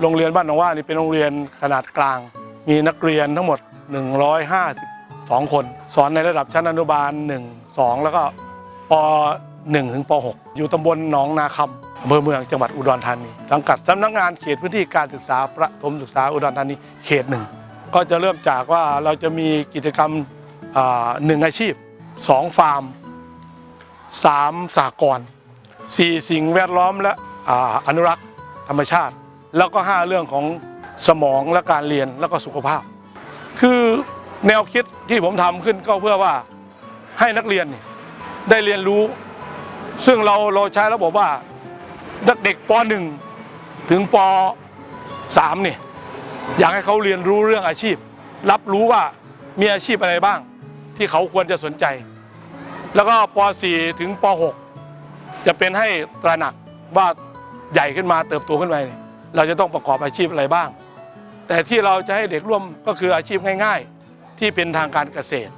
โรงเรียนบ้านหนองว่านี่เป็นโรงเรียนขนาดกลาง มีนักเรียนทั้งหมด 152 คน สอนในระดับชั้นอนุบาล 1 2 แล้วก็ป 1 ถึงป 6 อยู่ตำบลหนองนาคำอำเภอเมืองจังหวัดอุดรธานีสังกัดสำนักงานเขตพื้นที่การศึกษาประถมศึกษาอุดรธานีเขตหนึ่งก็จะเริ่มจากว่าเราจะมีกิจกรรมหนึ่งอาชีพสองฟาร์มสามสากลสี่สิ่งแวดล้อมและออนุรักษ์ธรรมชาติ แล้วก็ห้าเรื่องของสมองและการเรียนแล้วก็สุขภาพ คือแนวคิดที่ผมทำขึ้นก็เพื่อว่าให้นักเรียนได้เรียนรู้ ซึ่งเราเราใช้ระบบว่าเด็กป .1 ถึงป .3 เนี่ยอยากให้เขาเรียนรู้เรื่องอาชีพ รับรู้ว่ามีอาชีพอะไรบ้าง ที่เขาควรจะสนใจ แล้วก็ป .4 ถึงป .6 จะเป็นให้ตระหนักว่าใหญ่ขึ้นมาเติบโตขึ้นไป เราจะต้องประกอบอาชีพอะไรบ้าง แต่ที่เราจะให้เด็กร่วมก็คืออาชีพง่าย ๆ ที่เป็นทางการเกษตร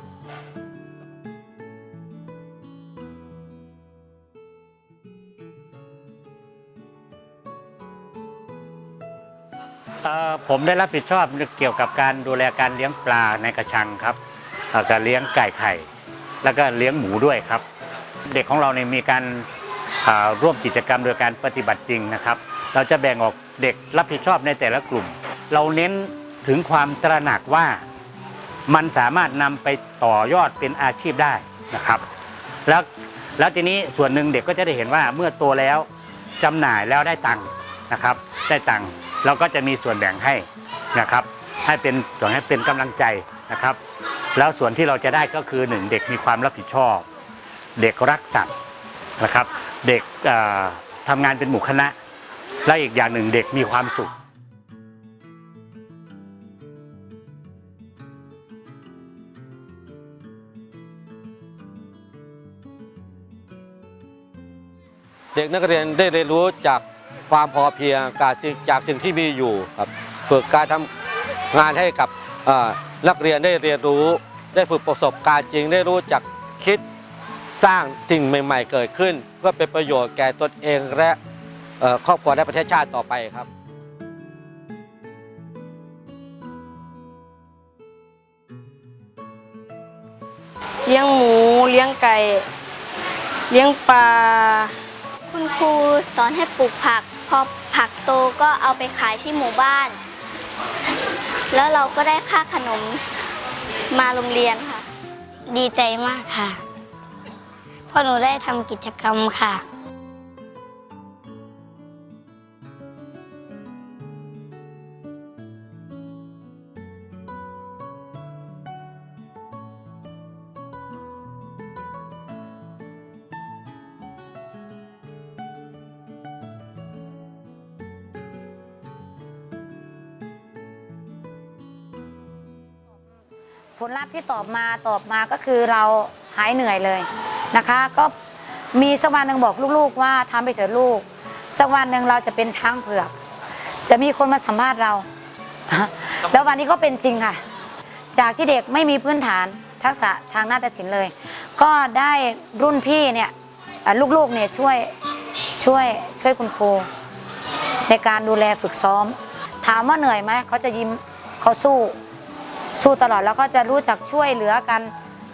ผมได้รับผิดชอบเกี่ยวกับการดูแลการเลี้ยงปลาในกระชังครับการเลี้ยงไก่ไข่ แล้วก็เลี้ยงหมูด้วยครับ เด็กของเราเนี่ยมีการร่วมกิจกรรมโดยการปฏิบัติจริงนะครับ เราจะแบ่งออก เด็กรับผิดชอบในแต่ละกลุ่ม เราเน้นถึงความตระหนักว่ามันสามารถนำไปต่อยอดเป็นอาชีพได้นะครับ แล้วแล้วทีนี้ส่วนหนึ่งเด็กก็จะได้เห็นว่าเมื่อโตแล้วจำหน่ายแล้วได้ตังค์นะครับ ได้ตังค์เราก็จะมีส่วนแบ่งให้นะครับ ให้เป็นส่วนให้เป็นกำลังใจนะครับ แล้วส่วนที่เราจะได้ก็คือหนึ่งเด็กมีความรับผิดชอบ เด็กรักสัตว์นะครับ เด็กทำงานเป็นหมู่คณะ และอีกอย่างหนึ่งเด็กมีความสุขเด็กนักเรียนได้เรียนรู้จากความพอเพียงการสิ่งจากสิ่งที่มีอยู่ครับฝึกการทำงานให้กับนักเรียนได้เรียนรู้ ได้ฝึกประสบการณ์จริงได้รู้จักคิดสร้างสิ่งใหม่ ๆ เกิดขึ้น เพื่อเป็นประโยชน์แก่ตนเองและ ครอบครัวและประเทศชาติต่อไปครับเลี้ยงหมู เลี้ยงไก่ เลี้ยงปลา คุณครูสอนให้ปลูกผัก พอผักโตก็เอาไปขายที่หมู่บ้าน แล้วเราก็ได้ค่าขนมมาโรงเรียนค่ะ ดีใจมากค่ะ เพราะหนูได้ทำกิจกรรมค่ะ ผลลัพธ์ที่ตอบมาตอบมาก็คือเราหายเหนื่อยเลยนะคะ ก็มีสักวันหนึ่งบอกลูกๆ ว่าทำไปเถอะลูก สักวันหนึ่งเราจะเป็นช้างเผือก จะมีคนมาสัมภาษณ์เรา แล้ววันนี้ก็เป็นจริงค่ะ จากที่เด็กไม่มีพื้นฐานทักษะทางนาฏศิลป์เลย ก็ได้รุ่นพี่เนี่ยลูกๆเนี่ยช่วยช่วยช่วยคุณครูในการดูแลฝึกซ้อม ถามว่าเหนื่อยไหมเขาจะยิ้มเขาสู้ สู้ตลอดแล้วก็จะรู้จักช่วยเหลือกัน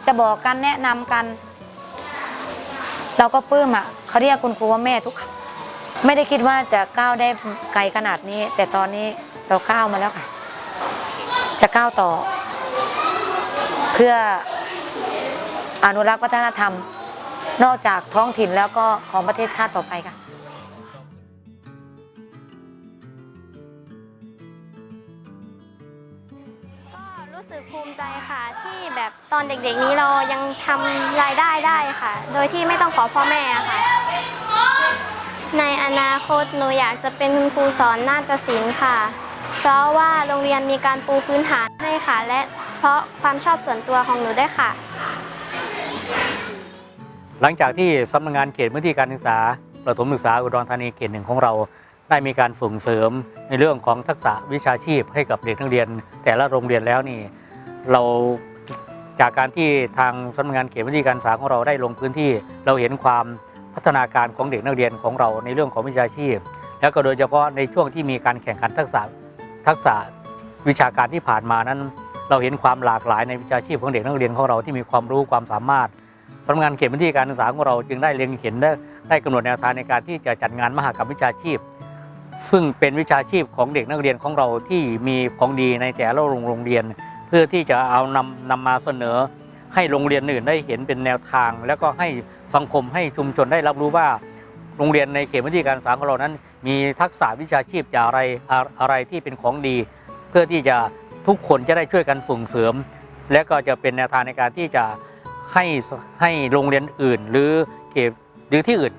จะบอกกันแนะนำกัน เราก็ปลื้มอะเขาเรียกคุณครูว่าแม่ทุกคำไม่ได้คิดว่าจะก้าวได้ไกลขนาดนี้ แต่ตอนนี้เราก้าวมาแล้วค่ะ จะก้าวต่อ เพื่ออนุรักษ์วัฒนธรรม นอกจากท้องถิ่นแล้วก็ของประเทศชาติต่อไปค่ะ ตอนเด็กๆนี้เรายังทำรายได้ได้ค่ะ โดยที่ไม่ต้องขอพ่อแม่ค่ะ ในอนาคตหนูอยากจะเป็นคุณครูสอนนาฏศิลป์ค่ะ เพราะว่าโรงเรียนมีการปูพื้นฐานให้ค่ะ และเพราะความชอบส่วนตัวของหนูด้วยค่ะ หลังจากที่สำนักงานเขตพื้นที่การศึกษาประถมศึกษาอุดรธานีเขตหนึ่งของเราได้มีการส่งเสริมในเรื่องของทักษะวิชาชีพให้กับเด็กนักเรียน แต่ละโรงเรียนแล้วนี่เรา จากการที่ทางสำนักงานเขตพื้นที่การศึกษาของเราได้ลงพื้นที่ เราเห็นความพัฒนาการของเด็กนักเรียนของเราในเรื่องของวิชาชีพ แล้วก็โดยเฉพาะในช่วงที่มีการแข่งขันทักษะทักษะวิชาการที่ผ่านมานั้น เราเห็นความหลากหลายในวิชาชีพของเด็กนักเรียนของเราที่มีความรู้ความสามารถสำนักงานเขตพื้นที่การศึกษาของเราจึงได้เล็งเห็นได้ได้กำหนดแนวทางในการที่จะจัดงานมหกรรมวิชาชีพ ซึ่งเป็นวิชาชีพของเด็กนักเรียนของเราที่มีของดีในแต่ละโรงเรียน เพื่อที่จะเอานำนำมาเสนอ ให้โรงเรียนอื่นได้เห็นเป็นแนวทาง แล้วก็ให้สังคมให้ชุมชนได้รับรู้ว่า โรงเรียนในเขตพื้นที่การศึกษาของเรานั้น มีทักษะวิชาชีพจากอะไรอะไรที่เป็นของดี เพื่อที่จะทุกคนจะได้ช่วยกันส่งเสริม และก็จะเป็นแนวทางในการที่จะให้ให้โรงเรียนอื่น หรือเขตหรือที่อื่น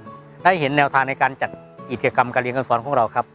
ได้เห็นแนวทางในการจัดกิจกรรมการเรียนการสอนของเราครับ